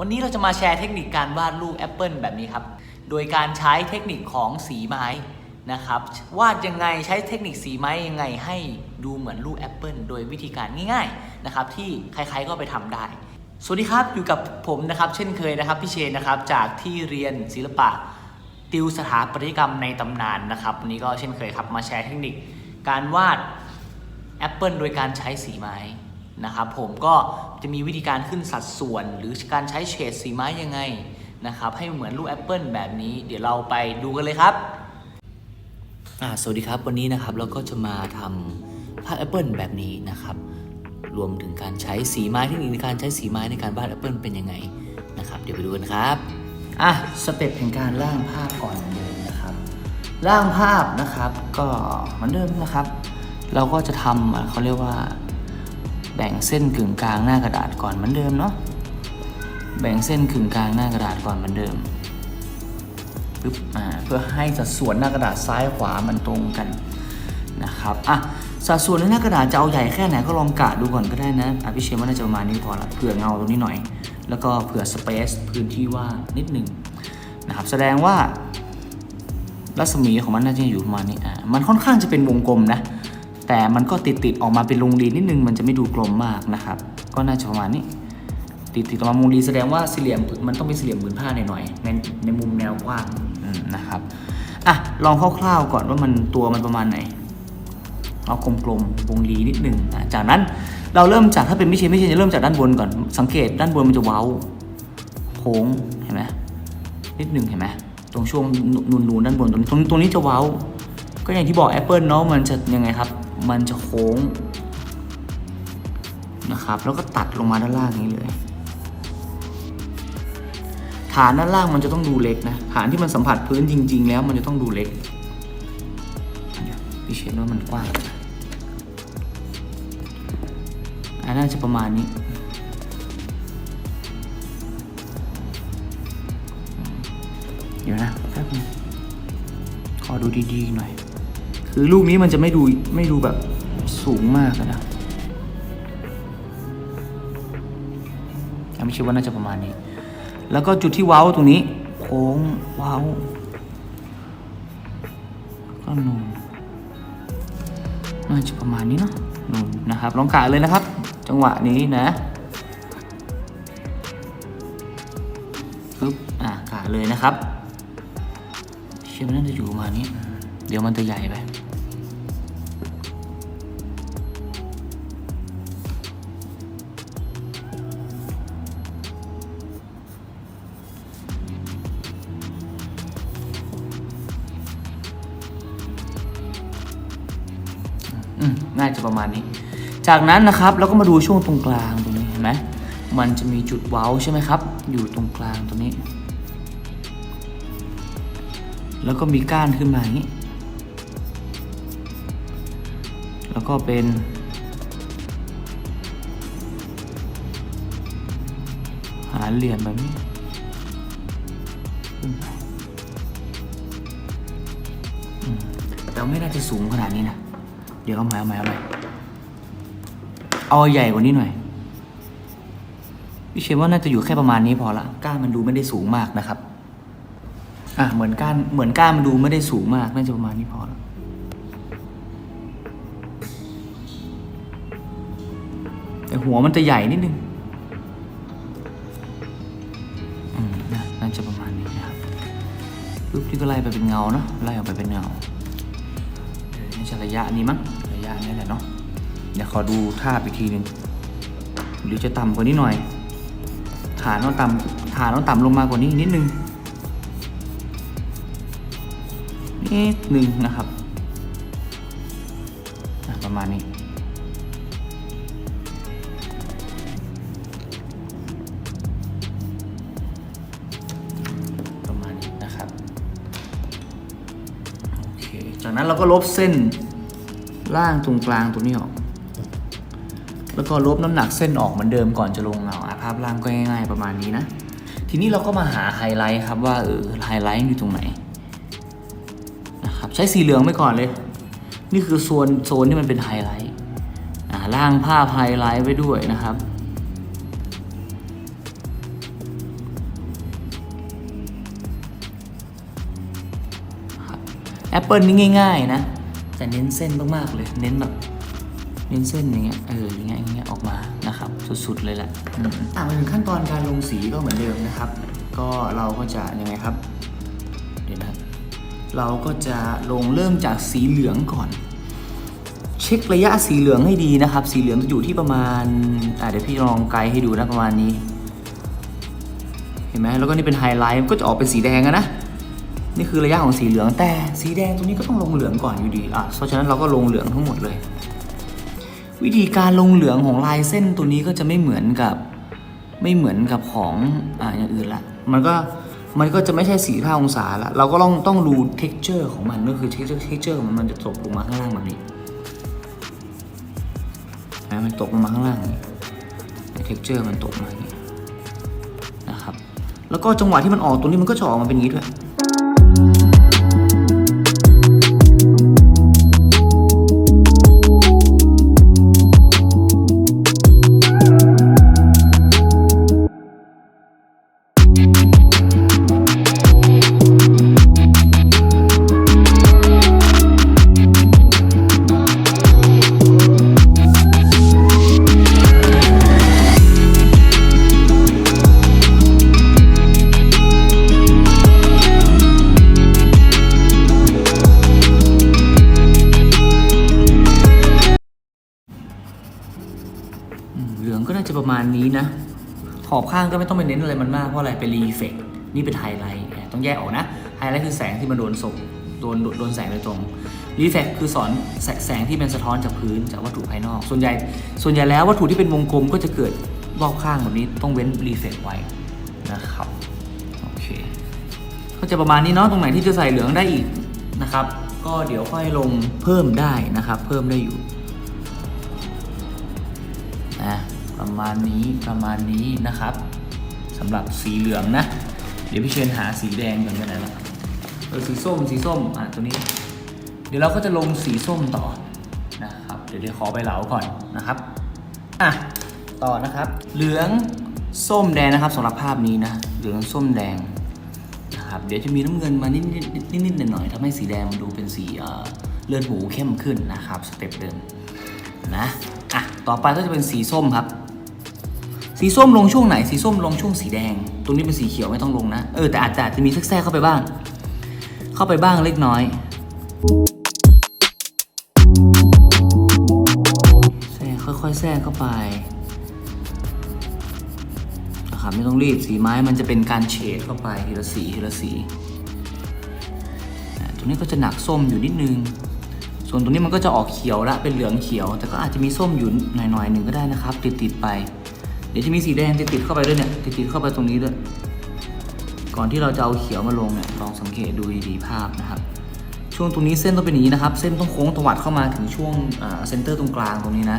วันนี้เราจะมาแชร์เทคนิคการวาดรูปแอปเปิลแบบนี้ครับ โดยการใช้เทคนิคของสีไม้นะครับ วาดยังไงใช้เทคนิคสีไม้ยังไงให้ดูเหมือนรูปแอปเปิลโดยวิธีการง่ายๆนะครับที่ใครๆก็ไปทำได้ สวัสดีครับอยู่กับผมนะครับ เช่นเคยนะครับพี่เชนนะครับจากที่เรียนศิลปะติวสถาปัตยกรรมในตำนานนะครับวันนี้ก็เช่นเคยครับมาแชร์เทคนิคการวาดแอปเปิลโดยการใช้สีไม้ นะครับผมก็จะมีวิธีการขึ้นสัดส่วน หรือการใช้เฉดสีไม้ยังไงนะครับให้เหมือนรูปแอปเปิลแบบนี้ เดี๋ยวเราไปดูกันเลยครับสวัสดีครับวันนี้นะครับเราก็จะมาทำภาพแอปเปิลแบบนี้นะครับรวมถึงการใช้สีไม้เทคนิคในการใช้สีไม้ในการวาดแอปเปิลเป็นยังไงนะครับเดี๋ยวไปดูกันครับอะสเต็ปแห่งการร่างภาพก่อนเลยนะครับ ร่างภาพนะครับก็เหมือนเดิมนะครับ เราก็จะทำเขาเรียกว่า แบ่งเส้นกึ่งกลางหน้ากระดาษก่อนเหมือนเดิมเนาะแบ่งเส้นกึ่งกลางหน้ากระดาษก่อนเหมือนเดิมปึ๊บอ่าเพื่อให้สัดส่วนหน้ากระดาษซ้ายขวามันตรงกันนะครับอะสัดส่วนในหน้ากระดาษจะเอาใหญ่แค่ไหนก็ลองกะดูก่อนก็ได้นะอะพี่เชมว่าน่าจะประมาณนี้พอละเผื่อเงาตรงนี้หน่อย แล้วก็เผื่อสเปซพื้นที่ว่างนิดหนึ่งนะครับแสดงว่ารัศมีของมันน่าจะอยู่ประมาณนี้อ่ามันค่อนข้างจะเป็นวงกลมนะ แต่มันก็ติดติดๆออกมาเป็นวงรีนิดนึงมันจะไม่ดูกลมมากนะครับ ก็น่าจะประมาณนี้ ติดติดๆออกมาวงรีแสดงว่าสี่เหลี่ยมมันต้องเป็นสี่เหลี่ยมผืนผ้าหน่อยๆในในมุมแนวกว้างนะครับอะลองคร่าวๆก่อนว่ามันตัวมันประมาณไหนเอากลมๆวงรีนิดหนึ่งอะจากนั้นเราเริ่มจากถ้าเป็นม่ใช่ไม่ใช่จะเริ่มจากด้านบนก่อน สังเกตด้านบนมันจะเว้าโค้งเห็นไหมนิดหนึ่งเห็นไหมตรงช่วงนูนๆด้านบนตรงนี้ตรงตรงนี้จะเว้า ก็อย่างที่บอก Apple เนาะมันจะยังไงครับ มันจะโค้งนะครับ แล้วก็ตัดลงมาด้านล่างนี้เลย ฐานด้านล่างมันจะต้องดูเล็กนะ ฐานที่มันสัมผัสพื้นจริง ๆ แล้วมันจะต้องดูเล็กพี่เชนว่ามันกว้างอันน่าจะประมาณนี้เดี๋ยวนะแป๊บนึงขอดูดี ๆ หน่อย คือลูกนี้มันจะไม่ดูไม่ดูแบบสูงมากอะนะอ่ไม่ใช่ว่าน่าจะประมาณนี้ แล้วก็จุดที่เว้าตรงนี้ โค้งเว้าก็นูนน่าจะประมาณนี้เนาะนูนนะครับ ลองกะเลยนะครับ จังหวะนี้นะปึ๊บอะกะเลยนะครับ เชื่อมันน่าจะอยู่ประมาณนี้ เดี๋ยวมันจะใหญ่ไป จะประมาณนี้ จากนั้นนะครับเราก็มาดูช่วงตรงกลางตรงนี้เห็นไหมมันจะมีจุดเว้าใช่ไหมครับ อยู่ตรงกลางตรงนี้ แล้วก็มีก้านขึ้นมาอย่างนี้ แล้วก็เป็นหาเหลี่ยมแบบนี้แต่ไม่น่าจะสูงขนาดนี้นะ เดี๋ยวเอาใหม่เอาใหม่เอาใหม่เอาใหญ่กว่านี้หน่อยพี่เชื่อว่าน่าจะอยู่แค่ประมาณนี้พอละก้านมันดูไม่ได้สูงมากนะครับอะเหมือนก้านเหมือนก้านมันดูไม่ได้สูงมากน่าจะประมาณนี้พอละแต่หัวมันจะใหญ่นิดนึงอืมน่าน่าจะประมาณนี้นะครับปุ๊บที่ก็ไล่ไปเป็นเงาเนาะไล่ออกไปเป็นเงา ระยะนี้มั้งระยะนี้แหละเนาะเดี๋ยวขอดูภาอีกทีหนึ่งหรือจะต่ำกว่านี้หน่อย ฐานต้องต่ำฐานต้องต่ำลงมากว่านี้นิดนึงนิดนึงนะครับประมาณนี้ประมาณนี้นะครับโอเคจากนั้นเราก็ลบเส้น ล่างตรงกลางตรงนี้ออก แล้วก็ลบน้ำหนักเส้นออกเหมือนเดิมก่อนจะลงเงาภาพล่างก็ง่ายๆประมาณนี้นะ ทีนี้เราก็มาหาไฮไลท์ครับว่าเออไฮไลท์อยู่ตรงไหนนะครับใช้สีเหลืองไปก่อนเลย นี่คือโซนโซนที่มันเป็นไฮไลท์ล่างภาพไฮไลท์ไว้ด้วยนะครับแอปเปิลนี่ง่าย ๆ นะ แต่เน้นเส้นมากๆเลย เน้นแบบเน้นเส้นอย่างเงี้ยเอออย่างเงี้ยอย่างเงี้ยออกมานะครับ สุดๆเลยแหละอะมาถึงขั้นตอนการลงสีก็เหมือนเดิมนะครับ ก็เราก็จะยังไงครับเดี๋ยวนะเราก็จะลงเริ่มจากสีเหลืองก่อน เช็คระยะสีเหลืองให้ดีนะครับ สีเหลืองจะอยู่ที่ประมาณอะเดี๋ยวพี่ลองไกด์ให้ดูนะประมาณนี้ เห็นไหมแล้วก็นี่เป็นไฮไลท์มันก็จะออกเป็นสีแดงอะนะ นี่คือระยะของสีเหลืองแต่สีแดงตรงนี้ก็ต้องลงเหลืองก่อนอยู่ดีอะเพราะฉะนั้นเราก็ลงเหลืองทั้งหมดเลย วิธีการลงเหลืองของลายเส้นตัวนี้ก็จะไม่เหมือนกับไม่เหมือนกับของอ่าอย่างอื่นละมันก็มันก็จะไม่ใช่สี่ห้าองศาละเราก็ต้องต้องดู texture ของมันก็คือ texture texture ของมันมันจะตกลงมาข้างล่างแบบนี้นะมันตกลงมาข้างล่างอย่างนี้ texture มันตกมาอย่างนี้นะครับ แล้วก็จังหวะที่มันออกตรงนี้มันก็จะออกมาเป็นอย่างนี้ด้วย ขอบข้างก็ไม่ต้องไปเน้นอะไรมันมากเพราะอะไรเป็นรีเฟกนี่เป็นไฮไลท์ต้องแยกออกนะไฮไลท์คือแสงที่มันโดนส่งโดนโดนแสงโดยตรงรีเฟกคือสอนแสแสงที่เป็นสะท้อนจากพื้นจากวัตถุภายนอก ส่วนใหญ่ส่วนใหญ่แล้ววัตถุที่เป็นวงกลมก็จะเกิดรอบข้างแบบนี้ต้องเว้นรีเฟกไว้นะครับโอเคก็จะประมาณนี้เนาะตรงไหนที่จะใส่เหลืองได้อีกนะครับ ก็เดี๋ยวค่อยลงเพิ่มได้นะครับ เพิ่มได้อยู่ ประมาณนี้ประมาณนี้นะครับสำหรับสีเหลืองนะ เดี๋ยวพี่เชนหาสีแดงกันไปไหนละเออสีส้มสีส้มอะตัวนี้ เดี๋ยวเราก็จะลงสีส้มต่อนะครับเดี๋ยวเดี๋ยวขอไปเหลาก่อนนะครับอะต่อนะครับ เหลืองส้มแดงนะครับสำหรับภาพนี้นะเหลืองส้มแดงนะครับเดี๋ยวจะมีน้ำเงินมานิดนิดนิดนิดนิดหน่อยๆทำให้สีแดงมันดูเป็นสีเอ่อเลือดหมูเข้มขึ้นนะครับสเต็ปเดิมนะอะต่อไปก็จะเป็นสีส้มครับ สีส้มลงช่วงไหน สีส้มลงช่วงสีแดง ตรงนี้เป็นสีเขียวไม่ต้องลงนะ เออแต่อาจจะจะมีแทรกเข้าไปบ้าง เข้าไปบ้างเล็กน้อยแทรกค่อยๆแทรกเข้าไปนะครับไม่ต้องรีบสีไม้มันจะเป็นการเฉดเข้าไปทีละสีทีละสีตรงนี้ก็จะหนักส้มอยู่นิดนึง ส่วนตรงนี้มันก็จะออกเขียวละเป็นเหลืองเขียว แต่ก็อาจจะมีส้มอยู่หน่อยๆหนึ่งก็ได้นะครับ ติดๆไป เดี๋ยวจะมีสีแดงติดติดเข้าไปด้วยเนี่ยติดติดเข้าไปตรงนี้ด้วย ก่อนที่เราจะเอาเขียวมาลงเนี่ยลองสังเกตดูดีๆภาพนะครับ ช่วงตรงนี้เส้นต้องเป็นอย่างนี้นะครับ เส้นต้องโค้งตวัดเข้ามาถึงช่วงเซนเตอร์ตรงกลางตรงนี้นะ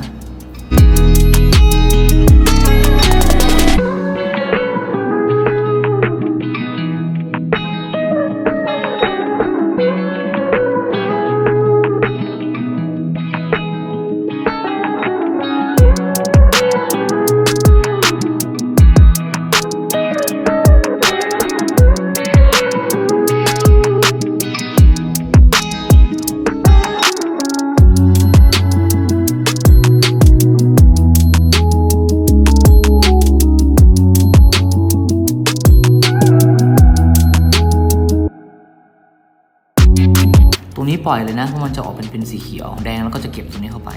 รงนี้ปล่อยเลยนะเพราะมันจะออกเป็นเป็นสีเขียวแดงแล้วก็จะเก็บตรงนี้เข้าไป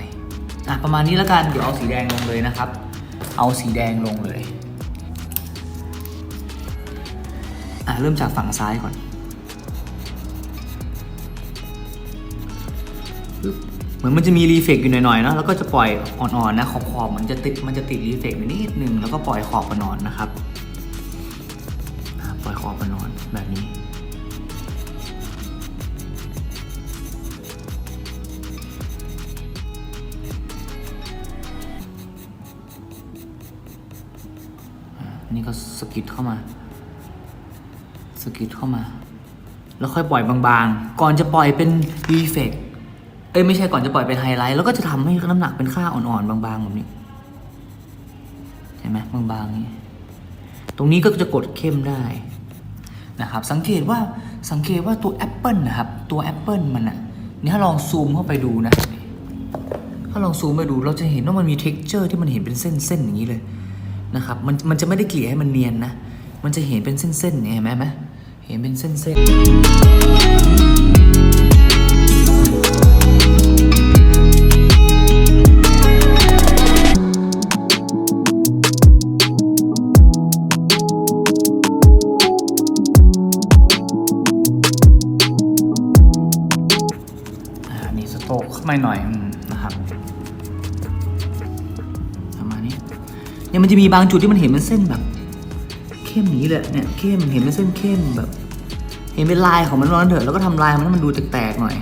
อะประมาณนี้แล้วกันเดี๋ยวเอาสีแดงลงเลยนะครับ เอาสีแดงลงเลยอะเริ่มจากฝั่งซ้ายก่อนเหมือนมันจะมีรีเฟกอยู่หน่อยๆเนะแล้วก็จะปล่อยอ่อนๆนะขอบๆมันจะติดมันจะติดรีเฟกนิดนึงแล้วก็ปล่อยขอบอ่อนๆนะครับ นนี้ก็สกิดเข้ามา สกิดเข้ามา แล้วค่อยปล่อยบางๆ ก่อนจะปล่อยเป็นรีเฟกเอ้ยไม่ใช่ก่อนจะปล่อยเป็นไฮไลท์ แล้วก็จะทำให้น้ำหนักเป็นค่าอ่อนๆ บางๆแบบนี้เห็นไหมบางๆนี้ตรงนี้ก็จะกดเข้มได้นะครับสังเกตว่าสังเกตว่าตัวแอปเปิลนะครับ ตัวแอปเปิลมันอะนี่ถ้าลองซูมเข้าไปดูนะถ้าลองซูมไปดูเราจะเห็นว่ามันมี t e x t อร์ที่มันเห็นเป็นเส้นๆอย่างนี้เลย นะครับมันมันจะไม่ได้เกลี่ยให้มันเนียนนะ มันจะเห็นเป็นเส้นๆเนี่ยเห็นไหมเห็นไหมเห็นเป็นเส้นๆ จะมีบางจุดที่มันเห็นเป็นเส้นแบบ เข้มนี้เลยเนี่ยเข้มเห็นเป็นเส้นเข้มแบบ เห็นเป็นลายของมันร้อนเถอะแล้วก็ทำลายมันให้มันดูแตกๆหน่อย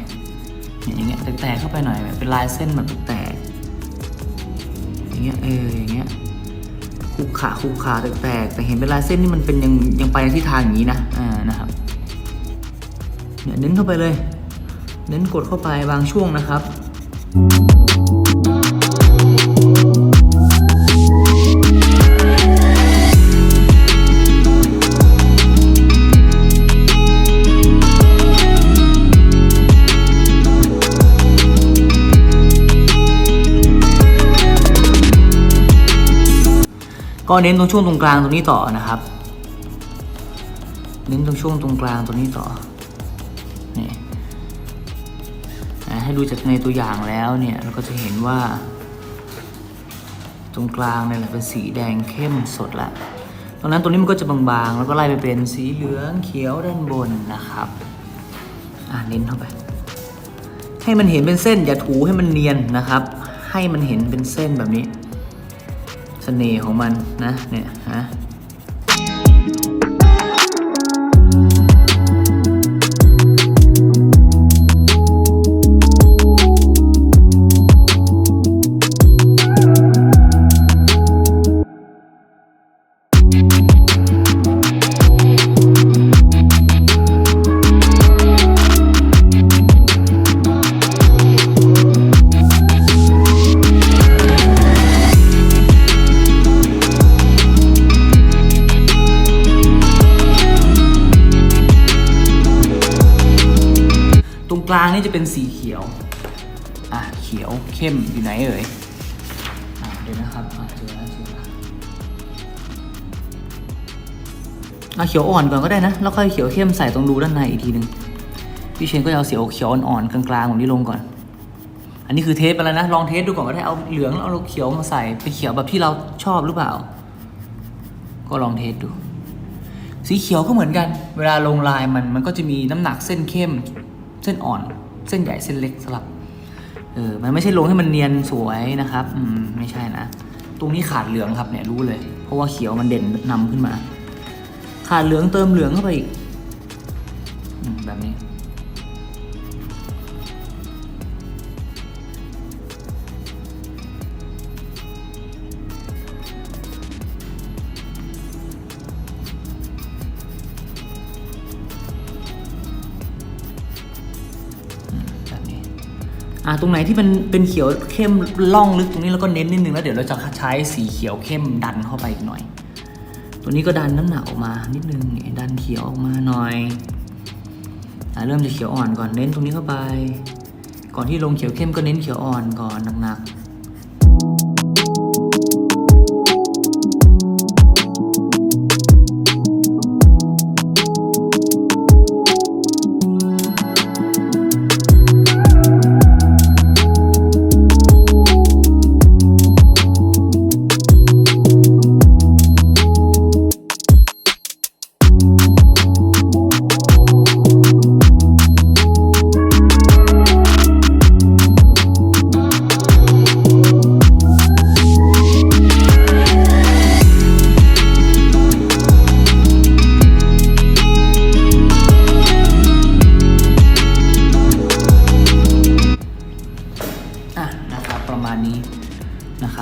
อย่างเงี้ยแตกๆเข้าไปหน่อยเป็นลายเส้นแบบแตกอย่างเงี้ยเอออย่างเงี้ยคูขาคูขาแตกๆแต่เห็นเป็นลายเส้นนี่มันเป็นยังยังไปในทิศทางอย่างนี้นะอ่านะครับเนี่ยเน้นเข้าไปเลย เน้นกดเข้าไปบางช่วงนะครับ ก็เน้นตรงช่วงตรงกลางตรงนี้ต่อนะครับ เน้นตรงช่วงตรงกลางตรงนี้ต่อนี่ให้ดูจากในตัวอย่างแล้วเนี่ยเราก็จะเห็นว่า ตรงกลางเนี่ยแหละเป็นสีแดงเข้มสดละตรงนั้นตรงนี้มันก็จะบางๆ แล้วก็ไล่ไปเป็นสีเหลืองเขียวด้านบนนะครับอ่าเน้นเข้าไป ให้มันเห็นเป็นเส้นอย่าถูให้มันเนียนนะครับ ให้มันเห็นเป็นเส้นแบบนี้ สน่ห์ของมันนะเนี่ยฮะ กลางนี่จะเป็นสีเขียว อะเขียวเข้มอยู่ไหนเอ่ยอะเดี๋ยวนะครับอะเจอแล้วเจอแล้วอะเขียวอ่อนก่อนก็ได้นะ แล้วค่อยเขียวเข้มใส่ตรงรูด้านในอีกทีหนึ่งพี่เชนก็จะเอาเสียวเขียวอ่อนๆกลางๆแบบนี้ลงก่อน อันนี้คือเทสไปแล้วนะ ลองเทสดูก่อนก็ได้ เอาเหลืองแล้วเอาเขียวมาใส่ไปเขียวแบบที่เราชอบหรือเปล่า ก็ลองเทสดู สีเขียวก็เหมือนกัน เวลาลงลายมันมันก็จะมีน้ำหนักเส้นเข้ม เส้นอ่อน เส้นใหญ่เส้นเล็กสลับ เออ มันไม่ใช่ลงให้มันเนียนสวยนะครับ อืม ไม่ใช่นะ ตรงนี้ขาดเหลืองครับเนี่ยรู้เลย เพราะว่าเขียวมันเด่นนำขึ้นมา ขาดเหลืองเติมเหลืองเข้าไปอีกอแบบนี้ อ่าตรงไหนที่มันเป็นเขียวเข้มล่องลึกตรงนี้แล้วก็เน้นนิดนึงแล้วเดี๋ยวเราจะใช้สีเขียวเข้มดันเข้าไปอีกหน่อย ตัวนี้ก็ดันน้ำหนักออกมานิดนึงดันเขียวออกมาหน่อยอ่าเริ่มจะเขียวอ่อนก่อนเน้นตรงนี้เข้าไป ก่อนที่ลงเขียวเข้มก็เน้นเขียวอ่อนก่อนหนักๆ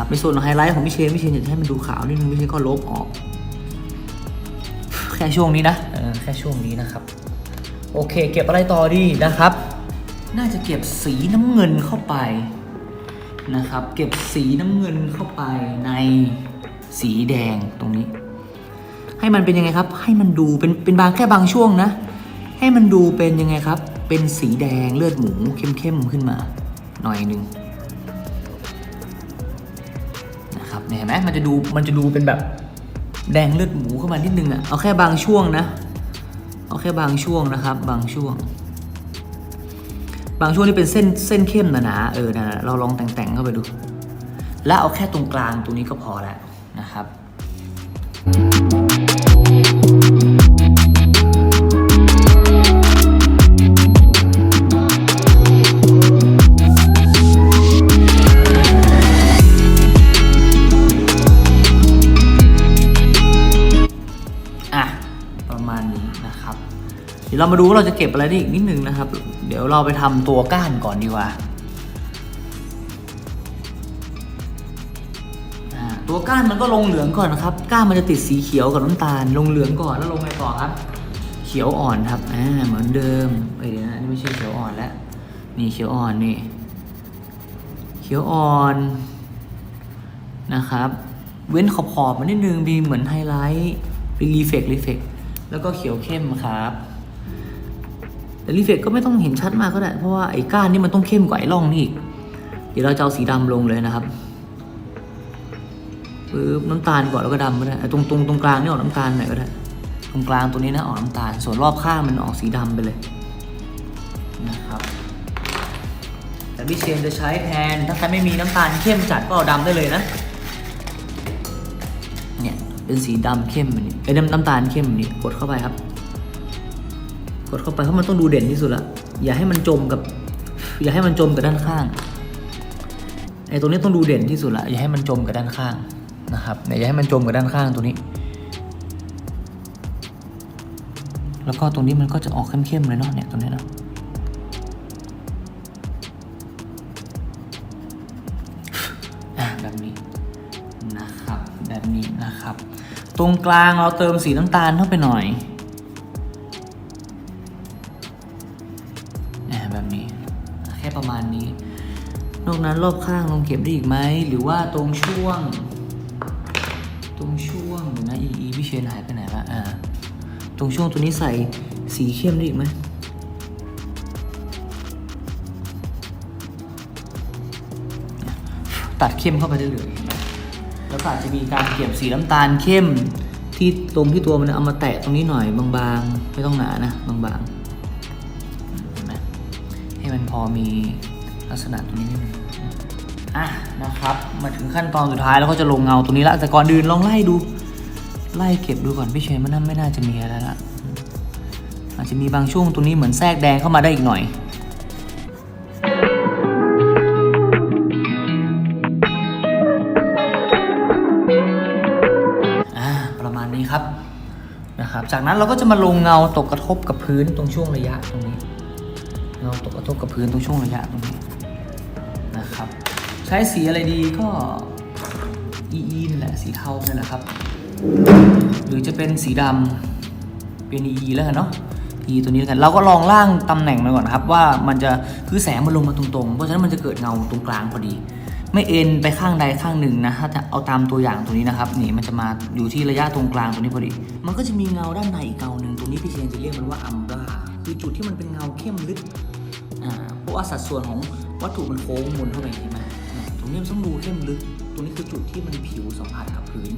ในส่วนของไฮไลท์ของพี่เชนพี่เชนอยากจะให้มันดูขาวนิดนึงพี่เชนก็ลบออก แค่ช่วงนี้นะแค่ช่วงนี้นะครับ โอเค เก็บอะไรต่อดีนะครับ น่าจะเก็บสีน้ำเงินเข้าไปนะครับ เก็บสีน้ำเงินเข้าไปในสีแดงตรงนี้ ให้ให้มันเป็นยังไงครับ ให้มันดูเป็นเป็นบางแค่บางช่วงนะ ให้มันดูเป็นยังไงครับ เป็นสีแดงเลือดหมูเข้มๆขึ้นมา หน่อยหนึ่ง เห็นไหมมันจะดูมันจะดูเป็นแบบแดงเลือดหมูเข้ามานิดนึงอะเอาแค่บางช่วงนะ เอาแค่บางช่วงนะครับ บางช่วง บางช่วงที่เป็นเส้นเส้นเข้มหนาๆเออนะเราลองแต่งๆเข้าไปดู แล้วเอาแค่ตรงกลางตรงนี้ก็พอแล้วนะครับอะ ดี๋ยวเรามาดูว่าเราจะเก็บอะไรได้อีกนิดนึงนะครับ เดี๋ยวเราไปทำตัวก้านก่อนดีกว่าตัวก้านมันก็ลงเหลืองก่อนนะครับ ก้านมันจะติดสีเขียวกับน้ำตาล ลงเหลืองก่อนแล้วลงไปต่อครับ เขียวอ่อนครับอ่าเหมือนเดิมเอ้ยเดี๋ยวนะนี่ไม่ใช่เขียวอ่อนแล้ว นี่เขียวอ่อนนี่ เขียวอ่อนนะครับ เว้นขอบขอบๆมานิดนึงมีเหมือนไฮไลท์เป็นรีเฟกรีเฟกแล้วก็เขียวเข้มครับ แต่รีเฟกก็ไม่ต้องเห็นชัดมากก็ได้ เพราะว่าไอ้ก้านนี่มันต้องเข้มกว่าไอ้ร่องนี่อีก เดี๋ยวเราจะเอาสีดำลงเลยนะครับปึ๊บน้ำตาลก่อนแล้วก็ดำก็ได้ตรงตรงตรงกลางนี่ออกน้ำตาลหน่อยก็ได้ ตรงกลางตัวนี้นะออกน้ำตาล ส่วนรอบข้างมันออกสีดำไปเลยนะครับแต่พี่เชนจะใช้แทนถ้าใครไม่มีน้ำตาลเข้มจัดก็เอาดำได้เลยนะ เนี่ยเป็นสีดำเข้มแบบนี้ไอ้น้ำน้ำตาลเข้มแบบนี้กดเข้าไปครับ ดเข้าไปเพราะมันต้องดูเด่นที่สุดละอย่าให้มันจมกับ อย่าให้มันจมกับด้านข้างไอ้ตรงนี้ต้องดูเด่นที่สุดละอย่าให้มันจมกับด้านข้างนะครับอย่าให้มันจมกับด้านข้างตัวนี้ แล้วก็ตรงนี้มันก็จะออกเข้มๆเลยเนาะเนี่ยตรงนี้เนาะอะแบบนี้นะครับแบบนี้นะครับ ตรงกลางเราเติมสีน้ำตาลเข้าไปหน่อย นี้ แค่ประมาณนี้ นอกนั้นรอบข้างลงเก็บได้อีกไหม หรือว่าตรงช่วง ตรงช่วงเดี๋ยวนะอีอีพี่เชนหายไปไหนละอ่าตรงช่วงตัวนี้ใส่สีเข้มได้อีกไหมตัดเข้มเข้าไปได้เลยแล้วก็อาจจะมีการเก็บสีน้ำตาลเข้มที่ตรงที่ตัวมันเอามาแตะตรงนี้หน่อยบางๆ ไม่ต้องหนานะบางๆ พอมีลักษณะตรงนี้นิดนึงอะนะครับ มาถึงขั้นตอนสุดท้ายแล้วก็จะลงเงาตรงนี้ละแต่ก่อนอื่นลองไล่ดู ไล่เก็บดูก่อนพี่เชนมันน่าไม่น่าจะมีอะไรละอาจจะมีบางช่วงตรงนี้เหมือนแทรกแดงเข้ามาได้อีกหน่อยอ่าประมาณนี้ครับนะครับ จากนั้นเราก็จะมาลงเงาตกกระทบกับพื้นตรงช่วงระยะตรงนี้ เงาตกกระทบกับพื้นตรงช่วงระยะตรงนี้นะครับ ใช้สีอะไรดีก็อีอีนแหละสีเทาเนี่ยแหละครับ หรือจะเป็นสีดำเป็นอีแล้วกันเนาะอีตัวนี้แล้วกันเราก็ลองล่างตำแหน่งมันก่อนนะครับ ว่ามันจะคือแสงมันลงมาตรงๆ เพราะฉะนั้นมันจะเกิดเงาตรงกลางพอดี ไม่เอ็นไปข้างใดข้างหนึ่งนะถ้าจะเอาตามตัวอย่างตัวนี้นะครับนี่มันจะมาอยู่ที่ระยะตรงกลางตรงนี้พอดี มันก็จะมีเงาด้านในอีกเงาหนึ่งตรงนี้พี่เชนจะเรียกมันว่าอัมบราคือจุดที่มันเป็นเงาเข้มลึก เพราะว่าสัดส่วนของวัตถุมันโค้งมนเข้าไปใช่ไหมาตรงนี้มันต้องดูเข้มลึก ตรงนี้คือจุดที่มันผิวสัมผัสกับพื้น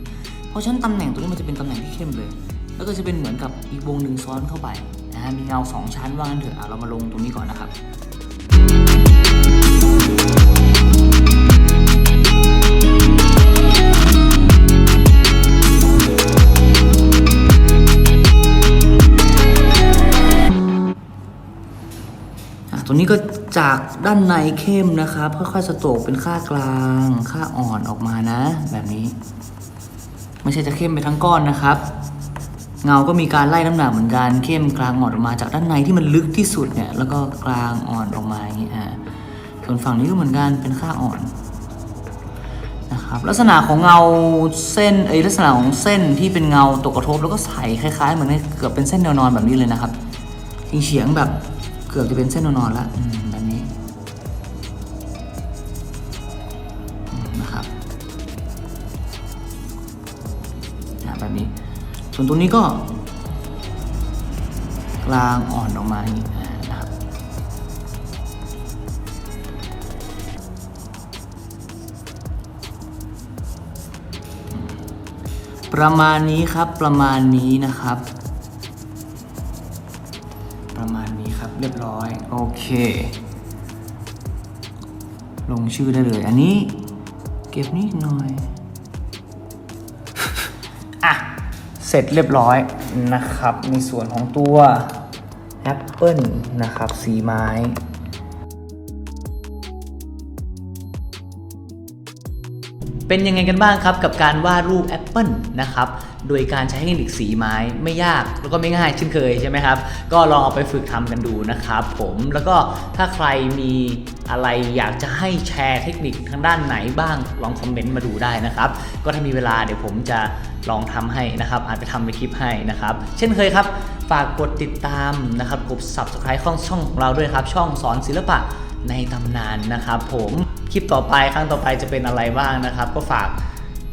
เพราะฉะนั้นตำแหน่งตรงนี้มันจะเป็นตำแหน่งที่เข้มเลย แล้วก็จะเป็นเหมือนกับอีกวงหนึ่งซ้อนเข้าไปนะฮะมีเงาสองชั้นว่างั้นเถอะอะเรามาลงตรงนี้ก่อนนะครับ ตัวนี้ก็จากด้านในเข้มนะครับค่อยๆสโตกเป็นค่ากลาง ค่าอ่อนออกมานะ แบบนี้ ไม่ใช่จะเข้มไปทั้งก้อนนะครับ เงาก็มีการไล่น้ำหนักเหมือนกันเข้มกลางอ่อนออกมาจากด้านในที่มันลึกที่สุดเนี่ยแล้วก็กลางอ่อนออกมาอย่างนี้อ่าส่วนฝั่งนี้ก็เหมือนกันเป็นค่าอ่อนนะครับลักษณะของเงาเส้นเอยลักษณะของเส้นที่เป็นเงาตกกระทบแล้วก็ใสคล้ายๆเหมือนเกือบเป็นเส้นแนวนอนแบบนี้เลยนะครับเฉียงๆแบบ เกือบจะเป็นเส้นนวนอนแล้วแบบนี้นะครับแบบนี้ ส่วนตรงนี้ก็ กลางอ่อนออกมาอย่างนี้นะครับประมาณนี้ครับประมาณนี้นะครับ ร้อยโอเค ลงชื่อได้เลย อันนี้เก็บนิดหน่อย อะ เสร็จเรียบร้อยนะครับ ในส่วนของตัวแอปเปิลนะครับสีไม้เป็นยังไงกันบ้างครับกับการวาดรูปแอปเปิลนะครับ โดยการใช้เทคนิคสีไม้ไม่ยากแล้วก็ไม่ง่ายเช่นเคยใช่ไหมครับ ก็ลองเอาไปฝึกทำกันดูนะครับผมแล้วก็ถ้าใครมีอะไรอยากจะให้แชร์เทคนิคทางด้านไหนบ้างลองคอมเมนต์มาดูได้นะครับ ก็ถ้ามีเวลาเดี๋ยวผมจะลองทำให้นะครับ อาจจะทำเป็นคลิปให้นะครับ เช่นเคยครับ ฝากกดติดตามนะครับกด subscribe ช่องช่องของเราด้วยครับ ช่องสอนศิลปะในตำนานนะครับผมคลิปต่อไปครั้งต่อไปจะเป็นอะไรบ้างนะครับ ก็ฝาก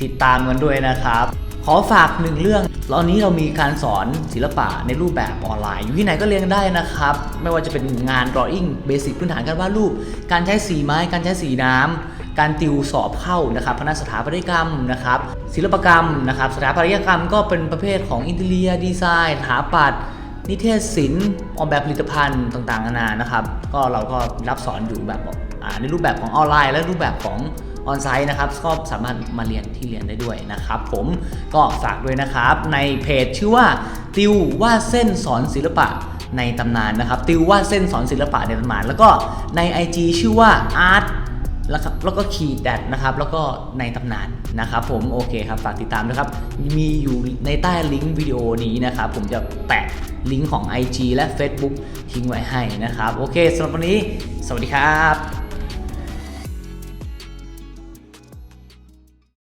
ติดตามกันด้วยนะครับ ขอฝากหนึ่งเรื่อง ตอนนี้เรามีการสอนศิลปะในรูปแบบออนไลน์ อยู่ที่ไหนก็เรียนได้นะครับ ไม่ว่าจะเป็นงาน drawing เบสิกพื้นฐานการวาดรูป การใช้สีไม้ การใช้สีน้ำการติวสอบเข้านะครับคณะสถาปัตยกรรมนะครับ ศิลปกรรมนะครับ สถาปัตยกรรมก็เป็นประเภทของอินเทเรียดีไซน์สถาปัตย์นิเทศศิลป์ออกแบบผลิตภัณฑ์ต่างๆนานานะครับ ก็เราก็รับสอนอยู่แบบในรูปแบบของออนไลน์ และรูปแบบของ ออนไซต์นะครับก็สามารถมาเรียนที่เรียนได้ด้วยนะครับ ผมก็ฝากด้วยนะครับ ในเพจชื่อว่าติวว่าเส้นสอนศิลปะในตำนานนะครับ ติวว่าเส้นสอนศิลปะในตำนาน แล้วก็ใน IG ชื่อว่า art แล้วครับแล้วก็ขีดแดดนะครับ แล้วก็ในตำนานนะครับ ผมโอเคครับฝากติดตามนะครับ มีอยู่ในใต้ลิงก์วิดีโอนี้นะครับ ผมจะแปะลิงก์ของ IG และ Facebook ทิ้งไว้ให้นะครับ โอเคสำหรับวันนี้ สวัสดีครับ